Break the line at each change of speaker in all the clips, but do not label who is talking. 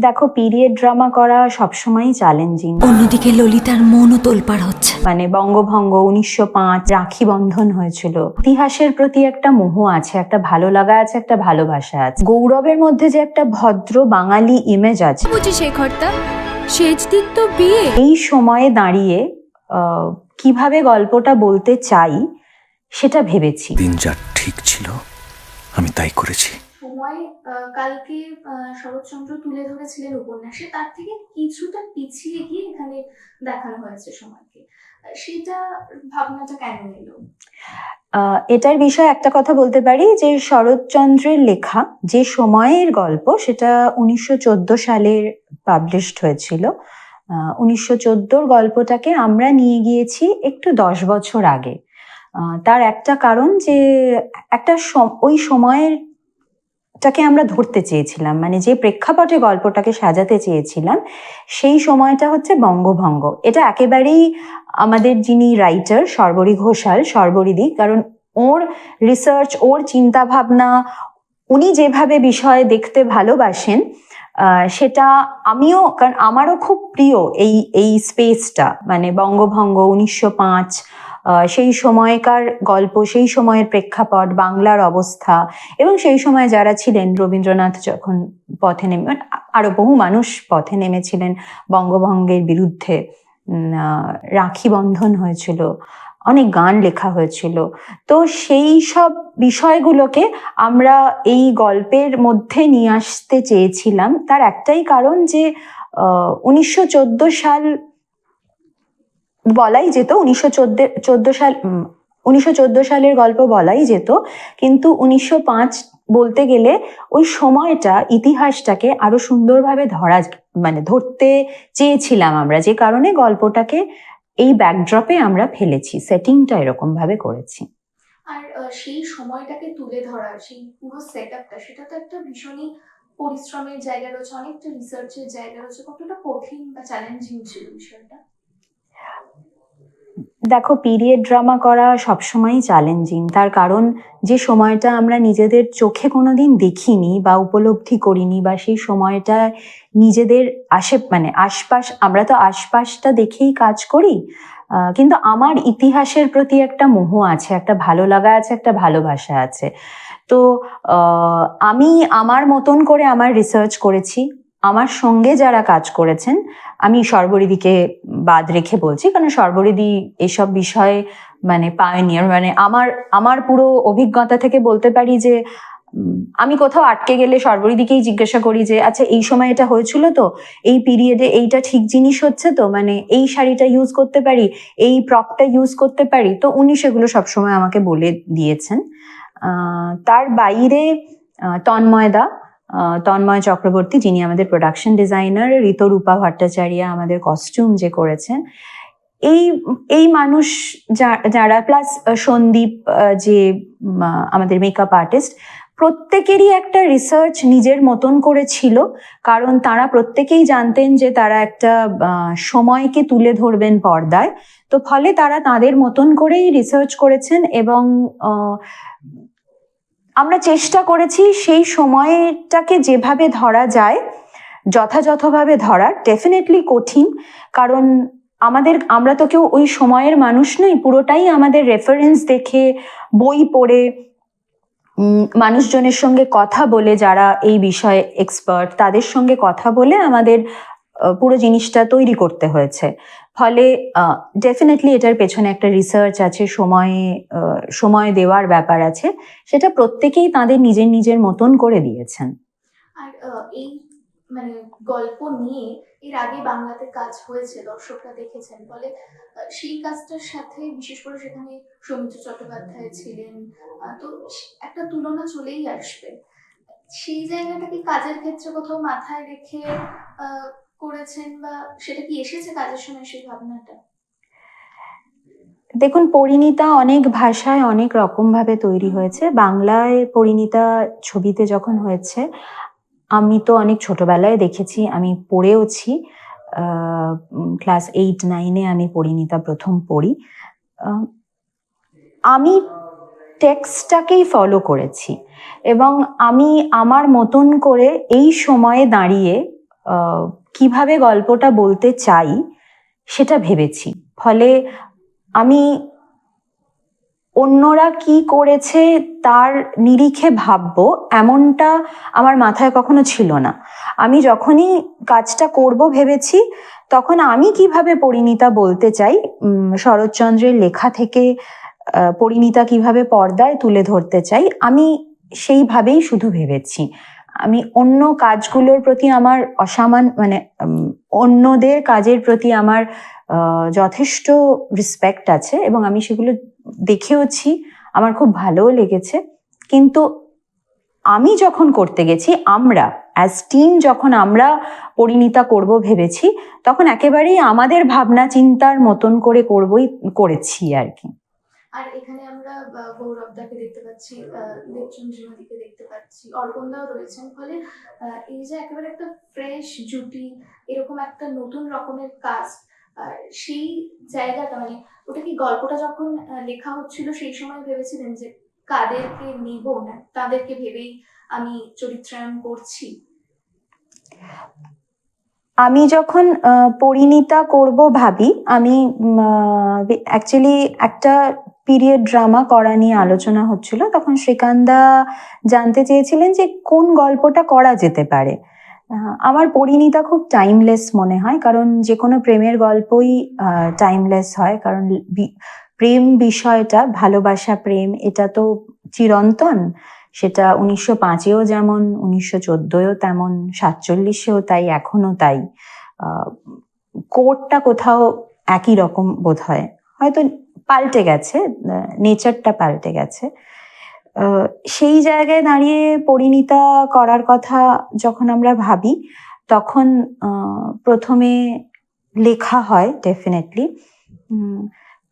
দেখো period drama করা সবসময়ই চ্যালেঞ্জিং
অন্যদিকে ললিতার মনও তোলপাড় হচ্ছে।
মানে বঙ্গভঙ্গ উনিশশো পাঁচ রাখি বন্ধন হয়েছিল। ইতিহাসের প্রতি একটা মোহ আছে একটা ভালো লাগা আছে একটা ভালোবাসা আছে। গৌরবের মধ্যে যে একটা ভদ্র বাঙালি ইমেজ আছে।
বুঝি শেখরদা শেষ দিন তো বিয়ে।
এই সময়ে দাঁড়িয়ে আহ, কীভাবে গল্পটা বলতে চাই সেটা ভেবেছি।
দিন যা ঠিক ছিল আমি তাই করেছি।
সময় কালকে শরৎচন্দ্র তুলে ধরেছিলেন উপন্যাসে, তার থেকে কিছুটা পিছিয়ে গিয়ে এখানে দেখানো হয়েছে সময়কে। সেটা ভাবনাটা কেন এলো?
এটার বিষয়ে একটা কথা বলতে পারি যে, শরৎচন্দ্রের লেখা, যে সময়ের গল্প, সেটা উনিশশো চোদ্দ সালের পাবলিশড হয়েছিল। উনিশশো গল্পটাকে আমরা নিয়ে গিয়েছি একটু দশ বছর আগে। তার একটা কারণ যে, একটা ওই সময়ের টাকে আমরা ধরতে চেয়েছিলাম। মানে যে প্রেক্ষাপটে গল্পটাকে সাজাতে চেয়েছিলাম, সেই সময়টা হচ্ছে বঙ্গভঙ্গ। এটা একেবারেই আমাদের যিনি রাইটার সর্বরী ঘোষাল সর্বরিদি কারণ ওর রিসার্চ ওর চিন্তা ভাবনা উনি যেভাবে বিষয়ে দেখতে ভালোবাসেন সেটা আমিও, কারণ আমারও খুব প্রিয় এই এই স্পেসটা মানে বঙ্গভঙ্গ উনিশশো পাঁচ সেই সময়কার গল্প, সেই সময়ের প্রেক্ষাপট, বাংলার অবস্থা এবং সেই সময় যারা ছিলেন রবীন্দ্রনাথ যখন পথে নেমে মানে আরও বহু মানুষ পথে নেমেছিলেন বঙ্গভঙ্গের বিরুদ্ধে রাখি বন্ধন হয়েছিল, অনেক গান লেখা হয়েছিল। তো সেই সব বিষয়গুলোকে আমরা এই গল্পের মধ্যে নিয়ে আসতে চেয়েছিলাম। তার একটাই কারণ যে উনিশশো চোদ্দ সাল বলাই যেত, উনিশশো চোদ্দ সাল উনিশশো চোদ্দ সালের গল্প বলাই যেত, কিন্তু উনিশশো পাঁচ বলতে গেলে ওই সময়টা, ইতিহাসটাকে আরও সুন্দরভাবে ধরা মানে ধরতে চেয়েছিলাম আমরা, যে কারণে গল্পটাকে এই ব্যাকড্রপে আমরা ফেলেছি সেটিংটা এরকম ভাবে করেছি।
আর সেই সময়টাকে তুলে ধরা, সেই পুরো সেট আপটা সেটা তো একটা ভীষণই পরিশ্রমের জায়গা রয়েছে, অনেকটা রিসার্চের জায়গা রয়েছে, কতটা কঠিন বা চ্যালেঞ্জিং ছিল বিষয়টা?
দেখো পিরিয়ড ড্রামা করা সবসময়ই চ্যালেঞ্জিং তার কারণ, যে সময়টা আমরা নিজেদের চোখে কোনোদিন দেখিনি বা উপলব্ধি করিনি বা সেই সময়টা নিজেদের আশে মানে আশপাশ, আমরা তো আশপাশটা দেখেই কাজ করি। কিন্তু আমার ইতিহাসের প্রতি একটা মোহ আছে, একটা ভালো লাগা আছে, একটা ভালোবাসা আছে। তো আমি আমার মতন করে আমার রিসার্চ করেছি। আমার সঙ্গে যারা কাজ করেছেন, আমি সর্বরিদিকে বাদ রেখে বলছি, কারণ সর্বরিদি এসব বিষয়ে মানে পায়নিয়ার মানে আমার আমার পুরো অভিজ্ঞতা থেকে বলতে পারি যে আমি কোথাও আটকে গেলে সর্বরিদিকেই জিজ্ঞাসা করি যে আচ্ছা এই সময় এটা হয়েছিল তো? এই পিরিয়ডে এইটা ঠিক জিনিস হচ্ছে তো? মানে এই শাড়িটা ইউজ করতে পারি? এই প্রপটা ইউজ করতে পারি? তো উনি সেগুলো সবসময় আমাকে বলে দিয়েছেন। তার বাইরে তন্ময়দা তন্ময় চক্রবর্তী, যিনি আমাদের প্রোডাকশন ডিজাইনার ঋতরূপা ভট্টাচার্য আমাদের কস্টিউম যে করেছেন। এই এই মানুষ যারা প্লাস সন্দীপ যে আমাদের মেকআপ আর্টিস্ট প্রত্যেকেরই একটা রিসার্চ নিজের মতন করে ছিল, কারণ তারা প্রত্যেকেই জানতেন যে তারা একটা সময়কে তুলে ধরবেন পর্দায়। তো ফলে তারা তাদের মতন করেই রিসার্চ করেছেন এবং আমরা চেষ্টা করেছি সেই সময়টাকে যেভাবে ধরা যায়, যথাযথভাবে ধরার ডেফিনেটলি কঠিন। কারণ আমাদের, আমরা তো কেউ ওই সময়ের মানুষ নই, পুরোটাই আমাদের রেফারেন্স দেখে, বই পড়ে মানুষজনের সঙ্গে কথা বলে যারা এই বিষয়ে এক্সপার্ট তাদের সঙ্গে কথা বলে আমাদের পুরো জিনিসটা তৈরি করতে হয়েছে। ফলে ডেফিনেটলি এটার পেছনে একটা রিসার্চ আছে, সময়ে সময় দেওয়ার ব্যাপার আছে, সেটা প্রত্যেকেই তাদের নিজের নিজের মতন করে দিয়েছেন।
আর এই মানে গল্প নিয়ে এর আগে বাংলাতে কাজ হয়েছে, দর্শকরা দেখেছেন, ফলে সেই কাজটার সাথে, বিশেষ করে সেখানে সৌমিত্র চট্টোপাধ্যায় ছিলেন তো একটা তুলনা চলেই আসবে। সেই জায়গাটাকে কাজের ক্ষেত্রে কোথাও মাথায় রেখে করেছেন বা সেটা কি এসেছে কাজের সময় সেই ভাবনাটা?
দেখুন, পরিণীতা অনেক ভাষায় অনেক রকম ভাবে তৈরি হয়েছে। বাংলায় পরিণীতা ছবিতে যখন হয়েছে, আমি তো অনেক ছোটবেলায় দেখেছি, আমি পড়েওছি। ক্লাস এইট, নাইনে আমি পরিণীতা প্রথম পড়ি। আমি টেক্সটটাকেই ফলো করেছি এবং আমি আমার মতন করে এই সময়ে দাঁড়িয়ে কীভাবে গল্পটা বলতে চাই সেটা ভেবেছি। ফলে আমি অন্যরা কি করেছে তার নিরিখে ভাববো এমনটা আমার মাথায় কখনো ছিল না। আমি যখনই কাজটা করব ভেবেছি, তখন আমি কীভাবে পরিণীতা বলতে চাই শরৎচন্দ্রের লেখা থেকে পরিণীতা কীভাবে পর্দায় তুলে ধরতে চাই, আমি সেইভাবেই শুধু ভেবেছি। আমি অন্য কাজগুলোর প্রতি আমার অসামান মানে অন্যদের কাজের প্রতি আমার যথেষ্ট রেসপেক্ট আছে এবং আমি সেগুলো দেখেওছি, আমার খুব ভালোও লেগেছে। কিন্তু আমি যখন করতে গেছি, আমরা অ্যাজ টিম যখন আমরা পরিণীতা করব ভেবেছি, তখন একেবারেই আমাদের ভাবনা চিন্তার মতন করে করবই, করেছি আর কি।
আর এখানে আমরা গৌরবদাকে দেখতে পাচ্ছি দেবচন্দ্রিমাদিকে দেখতে পাচ্ছি, অর্পণদাও রয়েছেন। ফলে এই যে একেবারে একটা ফ্রেশ জুটি, এরকম একটা নতুন রকমের কাস্ট সেই জায়গাটা মানে ওটা কি গল্পটা যখন লেখা হচ্ছিল, সেই সময় ভেবেছিলেন যে কাদেরকে নিব না? তাদেরকে ভেবেই আমি চরিত্রায়ন করছি।
আমি যখন পরিণীতা করব ভাবি, আমি অ্যাকচুয়ালি একটা পিরিয়ড ড্রামা করা নিয়ে আলোচনা হচ্ছিল, তখন শ্রীকান্দা জানতে চেয়েছিলেন যে কোন গল্পটা করা যেতে পারে। আমার পরিণীতা খুব টাইমলেস মনে হয়, কারণ যে কোনো প্রেমের গল্পই টাইমলেস হয়, কারণ প্রেম বিষয়টা, ভালোবাসা, প্রেম, এটা তো চিরন্তন। সেটা উনিশশো পাঁচেও যেমন, উনিশশো চোদ্দোয়ও তেমন, সাতচল্লিশেও তাই এখনও তাই। কোডটা কোথাও একই রকম বোধ হয় হয়তো পাল্টে গেছে নেচারটা পাল্টে গেছে। সেই জায়গায় দাঁড়িয়ে পরিণীতা করার কথা যখন আমরা ভাবি, তখন প্রথমে লেখা হয় ডেফিনেটলি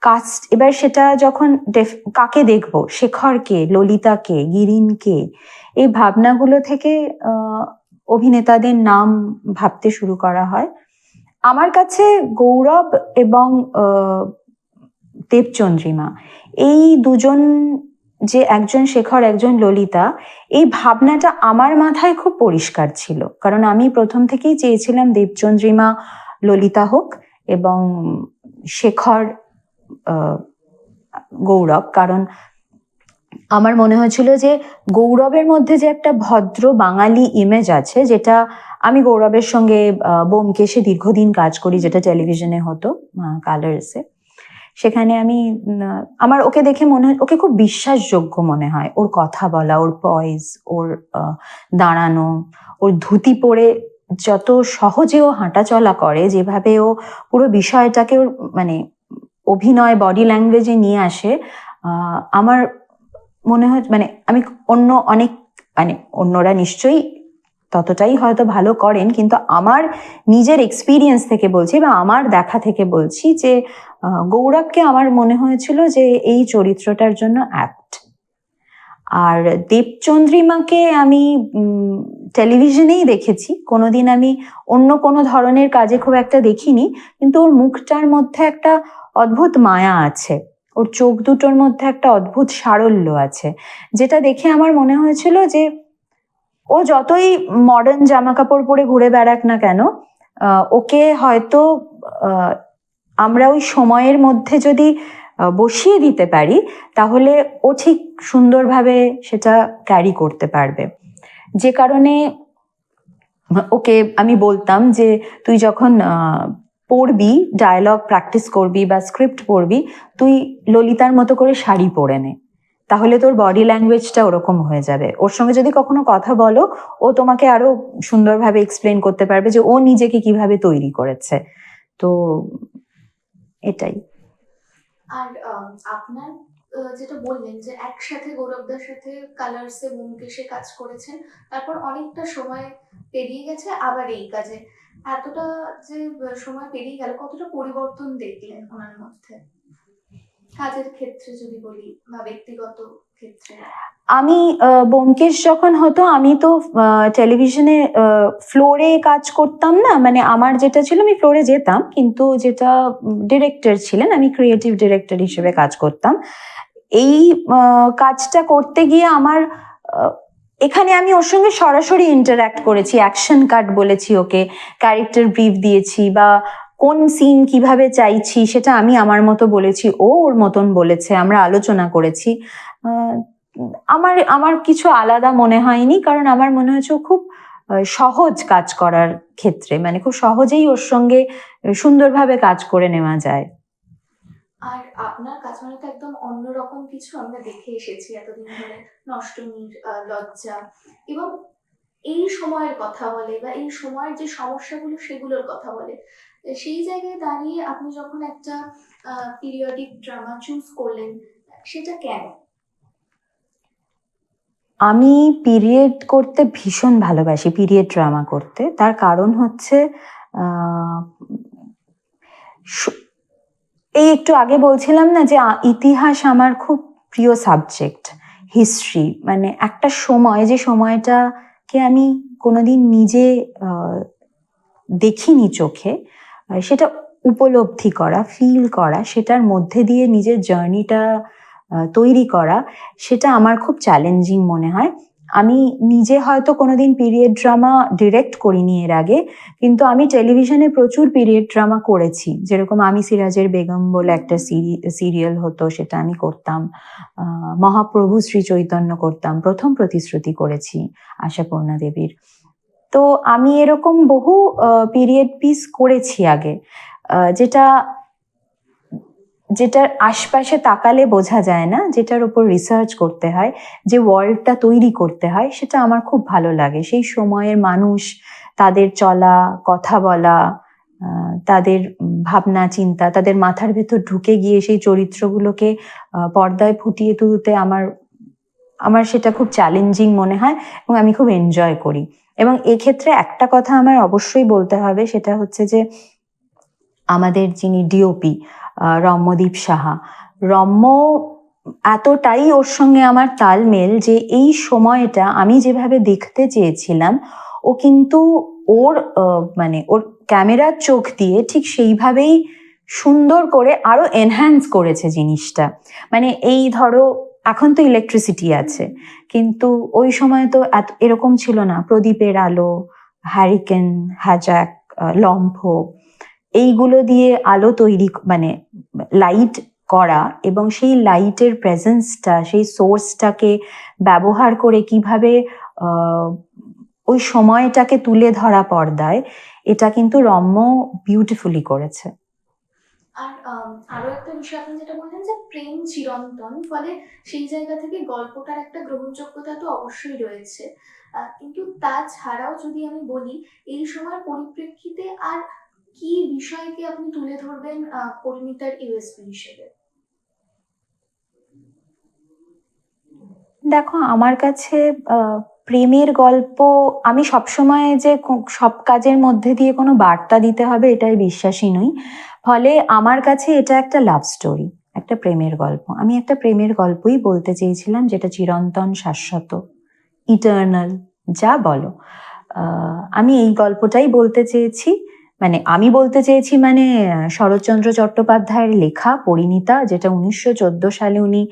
কাস্ট এবার সেটা যখন কাকে দেখব? শেখরকে, ললিতাকে, গিরিনকে, এই ভাবনাগুলো থেকে অভিনেতাদের নাম ভাবতে শুরু করা হয়। আমার কাছে গৌরব এবং দেবচন্দ্রিমা। এই দুজন যে একজন শেখর, একজন ললিতা, এই ভাবনাটা আমার মাথায় খুব পরিষ্কার ছিল। কারণ আমি প্রথম থেকেই চেয়েছিলাম দেবচন্দ্রিমা ললিতা হোক এবং শেখর গৌরব। কারণ আমার মনে হয়েছিল যে গৌরবের মধ্যে যে একটা ভদ্র বাঙালি ইমেজ আছে, যেটা আমি গৌরবের সঙ্গে বোমকেশে দীর্ঘদিন কাজ করি, যেটা টেলিভিশনে হতো কালার্সে। সেখানে আমি আমার ওকে দেখে মনে হয়, ওকে খুব বিশ্বাসযোগ্য মনে হয়। ওর কথা বলা, ওর পয়েজ ওর দাঁড়ানো, ওর ধুতি পরে যত সহজে ও হাঁটাচলা করে, যেভাবে ও পুরো বিষয়টাকে ওর মানে অভিনয় বডি ল্যাঙ্গুয়েজে নিয়ে আসে আমার মনে হয় মানে আমি অন্য অনেক মানে অন্যরা নিশ্চয়ই ততটাই হয়তো ভালো করেন, কিন্তু আমার নিজের এক্সপিরিয়েন্স থেকে বলছি বা আমার দেখা থেকে বলছি যে গৌরবকে আমার মনে হয়েছিল যে এই চরিত্রটার জন্য অ্যাপ্ট আর দেবচন্দ্রিমাকে আমি টেলিভিশনেই দেখেছি। কোনোদিন আমি অন্য কোনো ধরনের কাজে খুব একটা দেখিনি, কিন্তু ওর মুখটার মধ্যে একটা অদ্ভুত মায়া আছে। ওর চোখ দুটোর মধ্যে একটা অদ্ভুত সারল্য আছে, যেটা দেখে আমার মনে হয়েছিল যে ও যতই মডার্ন জামা কাপড় পরে ঘুরে বেড়াক না কেন ওকে হয়তো আমরা ওই সময়ের মধ্যে যদি বসিয়ে দিতে পারি, তাহলে ও ঠিক সুন্দরভাবে সেটা ক্যারি করতে পারবে। যে কারণে, ওকে আমি বলতাম যে, তুই যখন পড়বি ডায়লগ প্র্যাকটিস করবি বা স্ক্রিপ্ট পড়বি, তুই ললিতার মতো করে শাড়ি পরে নে। তাহলে তোর বডি ল্যাঙ্গুয়েজটা ওরকম হয়ে যাবে। ওর সঙ্গে যদি কখনো কথা বলো, ও তোমাকে আরও সুন্দরভাবে এক্সপ্লেন করতে পারবে যে, ও নিজেকে কীভাবে তৈরি করেছে। তো এটাই।
আর আপনার যেটা বললেন যে একসাথে গৌরবদার সাথে কালার্সে মুমকেশে কাজ করেছেন, তারপর অনেকটা সময় পেরিয়ে গেছে, আবার এই কাজে। এতটা যে সময় পেরিয়ে গেল, কতটা পরিবর্তন দেখলেন ওনার মধ্যে? কাজের ক্ষেত্রে যদি বলি, বা ব্যক্তিগত ক্ষেত্রে?
আমি ব্যোমকেশ যখন হতো, আমি তো টেলিভিশনে ফ্লোরে কাজ করতাম না। মানে আমার যেটা ছিল, আমি ফ্লোরে যেতাম। কিন্তু যেটা ডিরেক্টর ছিলেন, আমি ক্রিয়েটিভ ডিরেক্টর হিসেবে কাজ করতাম। এই কাজটা করতে গিয়ে আমার এখানে আমি ওর সঙ্গে সরাসরি ইন্টারঅ্যাক্ট করেছি। অ্যাকশন কাট বলেছি ওকে ক্যারেক্টার ব্রিফ দিয়েছি বা কোন সিন কীভাবে চাইছি সেটা আমি আমার মতো বলেছি, ও ওর মতন বলেছে, আমরা আলোচনা করেছি। আমার আমার কিছু আলাদা মনে হয়নি কারণ আমার মনে হয়েছে খুব সহজ কাজ করার ক্ষেত্রে মানে খুব সহজেই ওর সঙ্গে সুন্দরভাবে কাজ করে নেওয়া যায়।
আর আপনার কাজ মানে তো একদম অন্যরকম কিছু আমরা দেখে এসেছি এতদিন ধরে নষ্টনীর আহ, লজ্জা এবং এই সময়ের কথা বলে বা এই সময়ের যে সমস্যাগুলো সেগুলোর কথা বলে। সেই জায়গায় দাঁড়িয়ে আপনি যখন একটা পিরিয়ডিক ড্রামা চুজ করলেন সেটা কেন?
আমি পিরিয়ড করতে ভীষণ ভালোবাসি পিরিয়ড ড্রামা করতে। তার কারণ হচ্ছে এই একটু আগে বলছিলাম না যে ইতিহাস আমার খুব প্রিয় সাবজেক্ট হিস্ট্রি মানে একটা সময়, যে সময়টাকে আমি কোনোদিন নিজে দেখিনি চোখে, সেটা উপলব্ধি করা ফিল করা, সেটার মধ্যে দিয়ে নিজের জার্নিটা তৈরি করা, সেটা আমার খুব চ্যালেঞ্জিং মনে হয়। আমি নিজে হয়তো কোনোদিন পিরিয়ড ড্রামা ডিরেক্ট করিনি এর আগে, কিন্তু আমি টেলিভিশনে প্রচুর পিরিয়ড ড্রামা করেছি। যেরকম আমি সিরাজের বেগম বলে একটা সিরিয়াল হতো, সেটা আমি করতাম। মহাপ্রভু শ্রী চৈতন্য করতাম, প্রথম প্রতিশ্রুতি করেছি আশাপূর্ণা দেবীর। তো আমি এরকম বহু পিরিয়ড পিস করেছি আগে। যেটা যেটার আশপাশে তাকালে বোঝা যায় না, যেটার উপর রিসার্চ করতে হয়, যে ওয়ার্ল্ডটা তৈরি করতে হয়, সেটা আমার খুব ভালো লাগে। সেই সময়ের মানুষ, তাদের চলা, কথা বলা তাদের ভাবনা, চিন্তা, তাদের মাথার ভেতর ঢুকে গিয়ে সেই চরিত্রগুলোকে পর্দায় ফুটিয়ে তুলতে আমার আমার সেটা খুব চ্যালেঞ্জিং মনে হয় এবং আমি খুব এনজয় করি। এবং এক্ষেত্রে একটা কথা আমার অবশ্যই বলতে হবে, সেটা হচ্ছে যে আমাদের যিনি ডিওপি রম্যদীপ সাহা। রম্য এতটাই ওর সঙ্গে আমার তালমেল যে এই সময়টা আমি যেভাবে দেখতে চেয়েছিলাম, ও কিন্তু ওর মানে ওর ক্যামেরার চোখ দিয়ে ঠিক সেইভাবেই সুন্দর করে আরও এনহ্যান্স করেছে জিনিসটা। মানে এই ধরো, এখন তো ইলেকট্রিসিটি আছে, কিন্তু ওই সময় তো এত, এরকম ছিল না। প্রদীপের আলো হ্যারিকেন হ্যাজাক লম্ফ এইগুলো দিয়ে আলো তৈরি মানে লাইট করা এবং সেই লাইটের প্রেজেন্সটা সেই সোর্সটাকে ব্যবহার করে কীভাবে ওই সময়টাকে তুলে ধরা পর্দায়, এটা কিন্তু রম্য বিউটিফুলি করেছে।
আর আরও একটা বিষয় আপনি যেটা বললেন যে প্রেম চিরন্তন, ফলে সেই জায়গা থেকে গল্পটার একটা গ্রহণযোগ্যতা তো অবশ্যই রয়েছে। কিন্তু তাছাড়াও যদি আমি বলি, এই সময়ের পরিপ্রেক্ষিতে আর কি বিষয়কে আপনি তুলে ধরবেন আহ, পরিণীতার ইউএসপি হিসেবে?
দেখো আমার কাছে প্রেমের গল্প আমি সবসময় যে সব কাজের মধ্যে দিয়ে কোনো বার্তা দিতে হবে এটাই বিশ্বাসী নই। ফলে আমার কাছে এটা একটা লাভ স্টোরি একটা প্রেমের গল্প। আমি একটা প্রেমের গল্পই বলতে চেয়েছিলাম যেটা চিরন্তন শাশ্বত ইটার্নাল যা বলো। আমি এই গল্পটাই বলতে চেয়েছি। মানে আমি বলতে চেয়েছি মানে শরৎচন্দ্র চট্টোপাধ্যায়ের লেখা পরিণীতা, যেটা উনিশশো চোদ্দ সালে উনি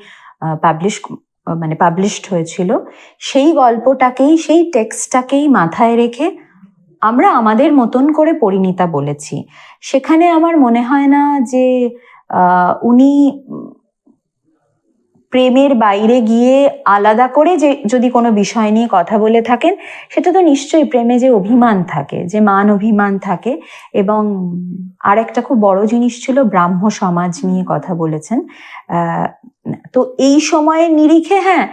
পাবলিশ মানে পাবলিশড হয়েছিল, সেই গল্পটাকেই, সেই টেক্সটটাকেই মাথায় রেখে আমরা আমাদের মতন করে পরিণীতা বলেছি। সেখানে আমার মনে হয় না যে উনি প্রেমের বাইরে গিয়ে আলাদা করে যে, যদি কোনো বিষয় নিয়ে কথা বলে থাকেন, সেটা তো নিশ্চয়ই প্রেমে যে অভিমান থাকে, যে মান অভিমান থাকে। এবং আরেকটা খুব বড় জিনিস ছিল, ব্রাহ্ম সমাজ নিয়ে কথা বলেছেন। তো এই সময়ের নিরিখে হ্যাঁ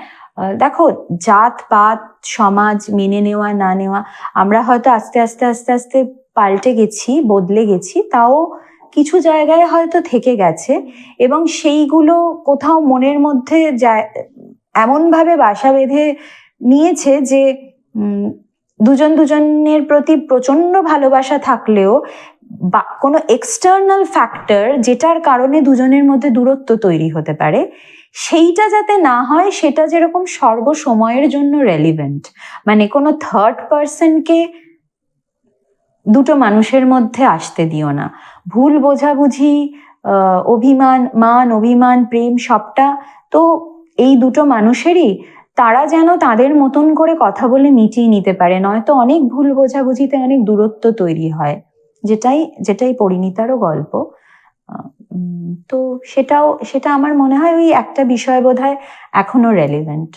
দেখো, জাত, পাত, সমাজ, মেনে নেওয়া, না নেওয়া, আমরা হয়তো আস্তে আস্তে আস্তে আস্তে পাল্টে গেছি, বদলে গেছি, তাও কিছু জায়গায় হয়তো থেকে গেছে এবং সেইগুলো কোথাও মনের মধ্যে এমনভাবে বাসা বেঁধে নিয়েছে যে দুজন দুজনের প্রতি প্রচণ্ড ভালোবাসা থাকলেও বা, কোনো এক্সটার্নাল ফ্যাক্টর যেটার কারণে দুজনের মধ্যে দূরত্ব তৈরি হতে পারে, সেইটা যাতে না হয় সেটা যেরকম সর্বসময়ের জন্য রেলিভেন্ট মানে কোনো থার্ড পার্সনকে দুটো মানুষের মধ্যে আসতে দিও না। ভুল বোঝাবুঝি অভিমান, মান, অভিমান, প্রেম সবটা তো এই দুটো মানুষেরই। তারা যেন তাদের মতন করে কথা বলে মিটিয়ে নিতে পারে। নয়তো অনেক ভুল বোঝাবুঝিতে অনেক দূরত্ব তৈরি হয়, যেটাই যেটাই পরিণীতারও গল্প। তো সেটাও, সেটা আমার মনে হয় ওই একটা বিষয় বোধ হয় এখনও রেলিভেন্ট